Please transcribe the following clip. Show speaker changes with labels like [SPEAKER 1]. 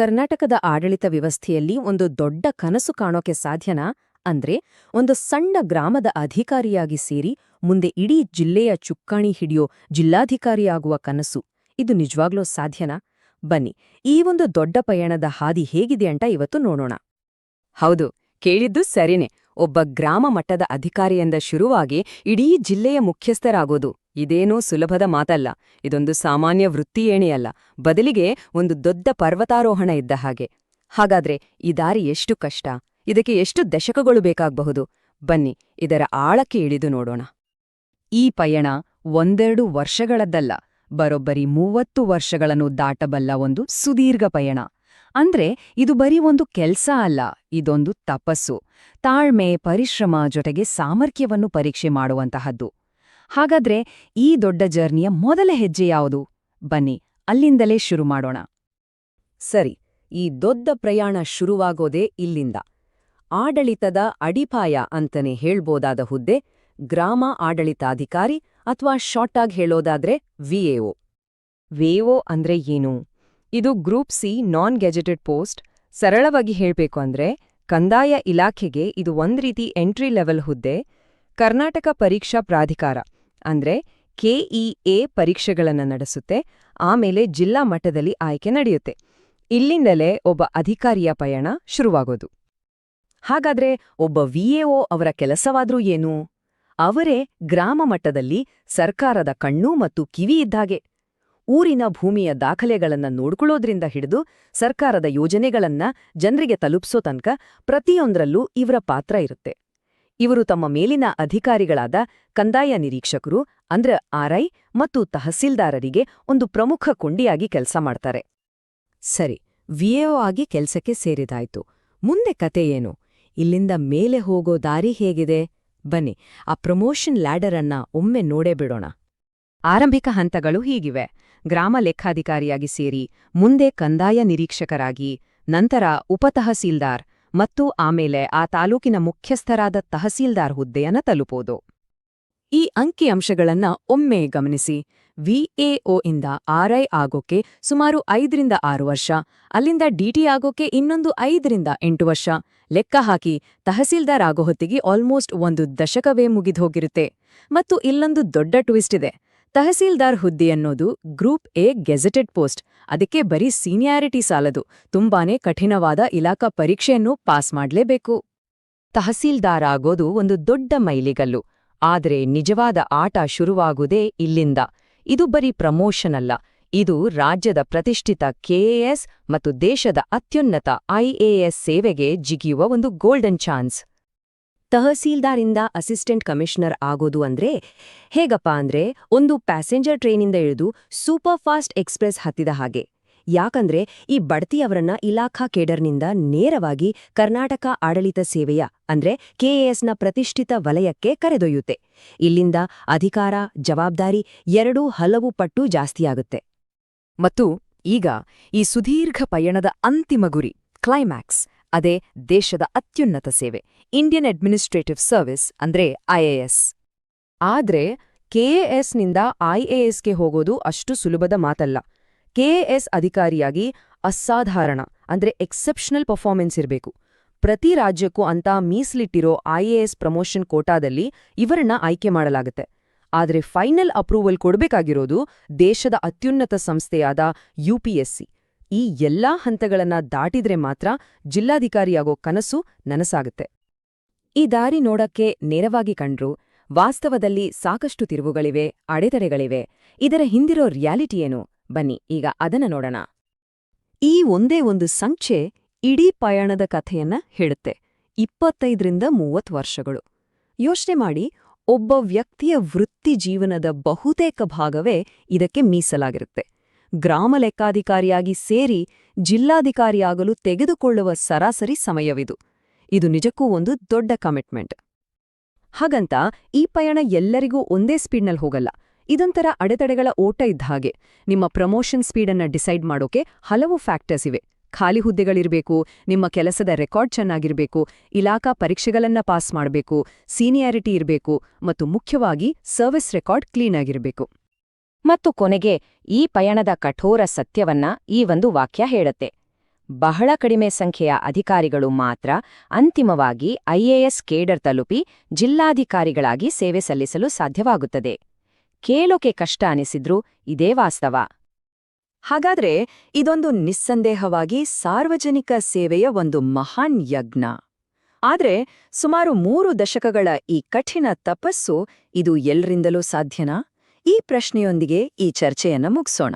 [SPEAKER 1] ಕರ್ನಾಟಕದ ಆಡಳಿತ ವ್ಯವಸ್ಥೆಯಲ್ಲಿ ಒಂದು ದೊಡ್ಡ ಕನಸು ಕಾಣೋಕೆ ಸಾಧ್ಯನಾ? ಅಂದ್ರೆ ಒಂದು ಸಣ್ಣ ಗ್ರಾಮದ ಅಧಿಕಾರಿಯಾಗಿ ಸೇರಿ ಮುಂದೆ ಇಡೀ ಜಿಲ್ಲೆಯ ಚುಕ್ಕಾಣಿ ಹಿಡಿಯೋ ಜಿಲ್ಲಾಧಿಕಾರಿಯಾಗುವ ಕನಸು. ಇದು ನಿಜವಾಗ್ಲೂ ಸಾಧ್ಯನಾ? ಬನ್ನಿ, ಈ ಒಂದು ದೊಡ್ಡ ಪಯಣದ ಹಾದಿ ಹೇಗಿದೆ ಅಂತ ಇವತ್ತು ನೋಡೋಣ. ಹೌದು, ಕೇಳಿದ್ದು ಸರಿನೆ. ಒಬ್ಬ ಗ್ರಾಮ ಮಟ್ಟದ ಅಧಿಕಾರಿಯಿಂದ ಶುರುವಾಗಿ ಇಡೀ ಜಿಲ್ಲೆಯ ಮುಖ್ಯಸ್ಥರಾಗೋದು. ಇದೇನೂ ಸುಲಭದ ಮಾತಲ್ಲ. ಇದೊಂದು ಸಾಮಾನ್ಯ ವೃತ್ತಿಯೇಣಿಯಲ್ಲ ಬದಲಿಗೆ ಒಂದು ದೊಡ್ಡ ಪರ್ವತಾರೋಹಣ ಇದ್ದ ಹಾಗೆ. ಹಾಗಾದ್ರೆ ಈ ದಾರಿ ಎಷ್ಟು ಕಷ್ಟ? ಇದಕ್ಕೆ ಎಷ್ಟು ದಶಕಗಳು ಬೇಕಾಗಬಹುದು? ಬನ್ನಿ, ಇದರ ಆಳಕ್ಕೆ ಇಳಿದು ನೋಡೋಣ. ಈ ಪಯಣ ಒಂದೆರಡು ವರ್ಷಗಳದ್ದಲ್ಲ. ಬರೋಬ್ಬರಿ ಮೂವತ್ತು ವರ್ಷಗಳನ್ನು ದಾಟಬಲ್ಲ ಒಂದು ಸುದೀರ್ಘ ಪಯಣ. ಅಂದ್ರೆ ಇದು ಬರೀ ಒಂದು ಕೆಲ್ಸ ಅಲ್ಲ, ಇದೊಂದು ತಪಸ್ಸು. ತಾಳ್ಮೆ, ಪರಿಶ್ರಮ ಜೊತೆಗೆ ಸಾಮರ್ಥ್ಯವನ್ನು ಪರೀಕ್ಷೆ ಮಾಡುವಂತಹದ್ದು. ಹಾಗಾದ್ರೆ ಈ ದೊಡ್ಡ ಜರ್ನಿಯ ಮೊದಲ ಹೆಜ್ಜೆ ಯಾವುದು? ಬನ್ನಿ, ಅಲ್ಲಿಂದಲೇ ಶುರು ಮಾಡೋಣ. ಸರಿ, ಈ ದೊಡ್ಡ ಪ್ರಯಾಣ ಶುರುವಾಗೋದೇ ಇಲ್ಲಿಂದ. ಆಡಳಿತದ ಅಡಿಪಾಯ ಅಂತನೇ ಹೇಳ್ಬೋದಾದ ಹುದ್ದೆ, ಗ್ರಾಮ ಆಡಳಿತಾಧಿಕಾರಿ ಅಥವಾ ಶಾರ್ಟಾಗಿ ಹೇಳೋದಾದ್ರೆ ವಿಎಒ ವಿಎಒ ಅಂದ್ರೆ ಏನು? ಇದು group C non gazetted post ಸರಳವಾಗಿ ಹೇಳಬೇಕು ಅಂದ್ರೆ, ಕಂದಾಯ ಇಲಾಖೆಗೆ ಇದು ಒಂದ್ ರೀತಿ ಎಂಟ್ರಿ ಲೆವೆಲ್ ಹುದ್ದೆ. ಕರ್ನಾಟಕ ಪರೀಕ್ಷಾ ಪ್ರಾಧಿಕಾರ, ಅಂದ್ರೆ ಕೆಇಎ ಪರೀಕ್ಷೆಗಳನ್ನು ನಡೆಸುತ್ತೆ, ಆಮೇಲೆ ಜಿಲ್ಲಾ ಮಟ್ಟದಲ್ಲಿ ಆಯ್ಕೆ ನಡೆಯುತ್ತೆ. ಇಲ್ಲಿಂದಲೇ ಒಬ್ಬ ಅಧಿಕಾರಿಯ ಪಯಣ ಶುರುವಾಗೋದು. ಹಾಗಾದ್ರೆ ಒಬ್ಬ ವಿಎಒ ಅವರ ಕೆಲಸವಾದ್ರೂ ಏನು? ಅವರೇ ಗ್ರಾಮ ಮಟ್ಟದಲ್ಲಿ ಸರ್ಕಾರದ ಕಣ್ಣು ಮತ್ತು ಕಿವಿ ಇದ್ದಾಗೆ ಊರಿನ ಭೂಮಿಯ ದಾಖಲೆಗಳನ್ನ ನೋಡ್ಕೊಳ್ಳೋದ್ರಿಂದ ಹಿಡಿದು ಸರ್ಕಾರದ ಯೋಜನೆಗಳನ್ನ ಜನರಿಗೆ ತಲುಪಿಸೋ ತನಕ ಪ್ರತಿಯೊಂದರಲ್ಲೂ ಇವರ ಪಾತ್ರ ಇರುತ್ತೆ. ಇವರು ತಮ್ಮ ಮೇಲಿನ ಅಧಿಕಾರಿಗಳಾದ ಕಂದಾಯ ನಿರೀಕ್ಷಕರು, ಅಂದ್ರೆ ಆರ್ಐ ಮತ್ತು ತಹಸೀಲ್ದಾರರಿಗೆ ಒಂದು ಪ್ರಮುಖ ಕೊಂಡಿಯಾಗಿ ಕೆಲಸ ಮಾಡ್ತಾರೆ. ಸರಿ, ವಿಎಒ ಆಗಿ ಕೆಲಸಕ್ಕೆ ಸೇರಿದಾಯ್ತು. ಮುಂದೆ ಕತೆ ಏನು? ಇಲ್ಲಿಂದ ಮೇಲೆ ಹೋಗೋ ದಾರಿ ಹೇಗಿದೆ? ಬನ್ನಿ, ಆ ಪ್ರಮೋಷನ್ ಲ್ಯಾಡರ್ ಅನ್ನ ಒಮ್ಮೆ ನೋಡೇ ಬಿಡೋಣ. ಆರಂಭಿಕ ಹಂತಗಳು ಹೀಗಿವೆ. ಗ್ರಾಮ ಲೆಕ್ಕಾಧಿಕಾರಿಯಾಗಿ ಸೇರಿ ಮುಂದೆ ಕಂದಾಯ ನಿರೀಕ್ಷಕರಾಗಿ, ನಂತರ ಉಪತಹಸೀಲ್ದಾರ್ ಮತ್ತು ಆಮೇಲೆ ಆ ತಾಲೂಕಿನ ಮುಖ್ಯಸ್ಥರಾದ ತಹಸೀಲ್ದಾರ್ ಹುದ್ದೆಯನ್ನ ತಲುಪೋದು. ಈ ಅಂಕಿಅಂಶಗಳನ್ನ ಒಮ್ಮೆ ಗಮನಿಸಿ. ವಿಎಒ ಇಂದ ಆರ್ಐ ಆಗೋಕೆ ಸುಮಾರು ಐದರಿಂದ ಆರು ವರ್ಷ, ಅಲ್ಲಿಂದ ಡಿಟಿ ಆಗೋಕೆ ಇನ್ನೊಂದು ಐದರಿಂದ ಎಂಟು ವರ್ಷ. ಲೆಕ್ಕ ಹಾಕಿ ತಹಸೀಲ್ದಾರ್ ಆಗೋ ಹೊತ್ತಿಗೆ ಆಲ್ಮೋಸ್ಟ್ ಒಂದು ದಶಕವೇ ಮುಗಿದ್ಹೋಗಿರುತ್ತೆ. ಮತ್ತು ಇಲ್ಲೊಂದು ದೊಡ್ಡ ಟ್ವಿಸ್ಟ್ ಇದೆ. ತಹಸೀಲ್ದಾರ್ ಹುದ್ದೆ ಅನ್ನೋದು ಗ್ರೂಪ್ ಎ ಗೆಜೆಟೆಡ್ ಪೋಸ್ಟ್. ಅದಕ್ಕೆ ಬರೀ ಸೀನಿಯಾರಿಟಿ ಸಾಲದು. ತುಂಬಾನೇ ಕಠಿಣವಾದ ಇಲಾಖಾ ಪರೀಕ್ಷೆಯನ್ನು ಪಾಸ್ ಮಾಡಲೇಬೇಕು. ತಹಸೀಲ್ದಾರ್ ಆಗೋದು ಒಂದು ದೊಡ್ಡ ಮೈಲಿಗಲ್ಲು. ಆದ್ರೆ ನಿಜವಾದ ಆಟ ಶುರುವಾಗುವುದೇ ಇಲ್ಲಿಂದ. ಇದು ಬರೀ ಪ್ರಮೋಷನ್ ಅಲ್ಲ. ಇದು ರಾಜ್ಯದ ಪ್ರತಿಷ್ಠಿತ ಕೆಎಎಸ್ ಮತ್ತು ದೇಶದ ಅತ್ಯುನ್ನತ ಐಎಎಸ್ ಸೇವೆಗೆ ಜಿಗಿಯುವ ಒಂದು ಗೋಲ್ಡನ್ ಚಾನ್ಸ್. ತಹಸೀಲ್ದಾರಿಂದ ಅಸಿಸ್ಟೆಂಟ್ ಕಮಿಷನರ್ ಆಗೋದು ಅಂದ್ರೆ ಹೇಗಪ್ಪ ಅಂದ್ರೆ ಒಂದು ಪ್ಯಾಸೆಂಜರ್ ಟ್ರೈನಿಂದ ಇಳಿದು ಸೂಪರ್ ಫಾಸ್ಟ್ ಎಕ್ಸ್ಪ್ರೆಸ್ ಹತ್ತಿದ ಹಾಗೆ. ಯಾಕಂದ್ರೆ ಈ ಬಡ್ತಿಯವರನ್ನ ಇಲಾಖಾ ಕೇಡರ್ನಿಂದ ನೇರವಾಗಿ ಕರ್ನಾಟಕ ಆಡಳಿತ ಸೇವೆಯ ಅಂದ್ರೆ ಕೆಎಎಸ್ನ ಪ್ರತಿಷ್ಠಿತ ವಲಯಕ್ಕೆ ಕರೆದೊಯ್ಯುತ್ತೆ. ಇಲ್ಲಿಂದ ಅಧಿಕಾರ, ಜವಾಬ್ದಾರಿ ಎರಡೂ ಹಲವು ಪಟ್ಟು ಜಾಸ್ತಿಯಾಗುತ್ತೆ ಮತ್ತು ಈಗ ಈ ಸುದೀರ್ಘ ಪಯಣದ ಅಂತಿಮ ಗುರಿ, ಕ್ಲೈಮ್ಯಾಕ್ಸ್, ಅದೇ ದೇಶದ ಅತ್ಯುನ್ನತ ಸೇವೆ. ಇಂಡಿಯನ್ ಅಡ್ಮಿನಿಸ್ಟ್ರೇಟಿವ್ ಸರ್ವಿಸ್ ಅಂದ್ರೆ ಐಎಎಸ್ ಆದ್ರೆ ಕೆಎಎಸ್ನಿಂದ ಐಎಎಸ್ಗೆ ಹೋಗೋದು ಅಷ್ಟು ಸುಲಭದ ಮಾತಲ್ಲ. ಕೆಎಎಸ್ ಅಧಿಕಾರಿಯಾಗಿ ಅಸಾಧಾರಣ, ಅಂದ್ರೆ ಎಕ್ಸೆಪ್ಷನಲ್ ಪರ್ಫಾರ್ಮೆನ್ಸ್ ಇರಬೇಕು. ಪ್ರತಿ ರಾಜ್ಯಕ್ಕೂ ಅಂತ ಮೀಸಲಿಟ್ಟಿರೋ ಐಎಎಸ್ ಪ್ರಮೋಷನ್ ಕೋಟಾದಲ್ಲಿ ಇವರನ್ನ ಆಯ್ಕೆ ಮಾಡಲಾಗುತ್ತೆ. ಆದ್ರೆ ಫೈನಲ್ ಅಪ್ರೂವಲ್ ಕೊಡಬೇಕಾಗಿರೋದು ದೇಶದ ಅತ್ಯುನ್ನತ ಸಂಸ್ಥೆಯಾದ ಯುಪಿಎಸ್ಸಿ ಈ ಎಲ್ಲಾ ಹಂತಗಳನ್ನ ದಾಟಿದ್ರೆ ಮಾತ್ರ ಜಿಲ್ಲಾಧಿಕಾರಿಯಾಗೋ ಕನಸು ನನಸಾಗುತ್ತೆ. ಈ ದಾರಿ ನೋಡಕ್ಕೆ ನೇರವಾಗಿ ಕಂಡ್ರು ವಾಸ್ತವದಲ್ಲಿ ಸಾಕಷ್ಟು ತಿರುವುಗಳಿವೆ, ಅಡೆತಡೆಗಳಿವೆ. ಇದರ ಹಿಂದಿರೋ ರಿಯಾಲಿಟಿ ಏನು? ಬನ್ನಿ, ಈಗ ಅದನ್ನ ನೋಡೋಣ. ಈ ಒಂದೇ ಒಂದು ಸಂಖ್ಯೆ ಇಡೀ ಪಯಣದ ಕಥೆಯನ್ನ ಹೇಳುತ್ತೆ. ಇಪ್ಪತ್ತೈದರಿಂದ ಮೂವತ್ತು ವರ್ಷಗಳು. ಯೋಚನೆ ಮಾಡಿ, ಒಬ್ಬ ವ್ಯಕ್ತಿಯ ವೃತ್ತಿ ಜೀವನದ ಬಹುತೇಕ ಭಾಗವೇ ಇದಕ್ಕೆ ಮೀಸಲಾಗಿರುತ್ತೆ. ಗ್ರಾಮ ಲೆಕ್ಕಾಧಿಕಾರಿಯಾಗಿ ಸೇರಿ ಜಿಲ್ಲಾಧಿಕಾರಿಯಾಗಲು ತೆಗೆದುಕೊಳ್ಳುವ ಸರಾಸರಿ ಸಮಯವಿದು. ಇದು ನಿಜಕ್ಕೂ ಒಂದು ದೊಡ್ಡ ಕಮಿಟ್ಮೆಂಟ್ ಹಾಗಂತ, ಈ ಪಯಣ ಎಲ್ಲರಿಗೂ ಒಂದೇ ಸ್ಪೀಡ್ನಲ್ಲಿ ಹೋಗಲ್ಲ. ಇದೊಂಥರ ಅಡೆತಡೆಗಳ ಓಟ ಇದ್ದ ಹಾಗೆ. ನಿಮ್ಮ ಪ್ರಮೋಷನ್ ಸ್ಪೀಡನ್ನು ಡಿಸೈಡ್ ಮಾಡೋಕೆ ಹಲವು ಫ್ಯಾಕ್ಟರ್ಸ್ ಇವೆ. ಖಾಲಿ ಹುದ್ದೆಗಳಿರಬೇಕು, ನಿಮ್ಮ ಕೆಲಸದ ರೆಕಾರ್ಡ್ ಚೆನ್ನಾಗಿರಬೇಕು, ಇಲಾಖಾ ಪರೀಕ್ಷೆಗಳನ್ನ ಪಾಸ್ ಮಾಡಬೇಕು ಸೀನಿಯಾರಿಟಿ ಇರಬೇಕು, ಮತ್ತು ಮುಖ್ಯವಾಗಿ ಸರ್ವಿಸ್ ರೆಕಾರ್ಡ್ ಕ್ಲೀನ್ ಆಗಿರಬೇಕು. ಮತ್ತು ಕೊನೆಗೆ, ಈ ಪಯಣದ ಕಠೋರ ಸತ್ಯವನ್ನ ಈ ಒಂದು ವಾಕ್ಯ ಹೇಳುತ್ತೆ. ಬಹಳ ಕಡಿಮೆ ಸಂಖ್ಯೆಯ ಅಧಿಕಾರಿಗಳು ಮಾತ್ರ ಅಂತಿಮವಾಗಿ ಐಎಎಸ್ ಕೇಡರ್ ತಲುಪಿ ಜಿಲ್ಲಾಧಿಕಾರಿಗಳಾಗಿ ಸೇವೆ ಸಲ್ಲಿಸಲು ಸಾಧ್ಯವಾಗುತ್ತದೆ. ಕೇಳೋಕೆ ಕಷ್ಟ ಅನಿಸಿದ್ರೂ ಇದೇ ವಾಸ್ತವ. ಹಾಗಾದ್ರೆ ಇದೊಂದು ನಿಸ್ಸಂದೇಹವಾಗಿ ಸಾರ್ವಜನಿಕ ಸೇವೆಯ ಒಂದು ಮಹಾನ್ ಯಜ್ಞ. ಆದ್ರೆ ಸುಮಾರು ಮೂರು ದಶಕಗಳ ಈ ಕಠಿಣ ತಪಸ್ಸು ಇದು ಎಲ್ರಿಂದಲೂ ಸಾಧ್ಯನಾ? ಈ ಪ್ರಶ್ನೆಯೊಂದಿಗೆ ಈ ಚರ್ಚೆಯನ್ನು ಮುಗಿಸೋಣ.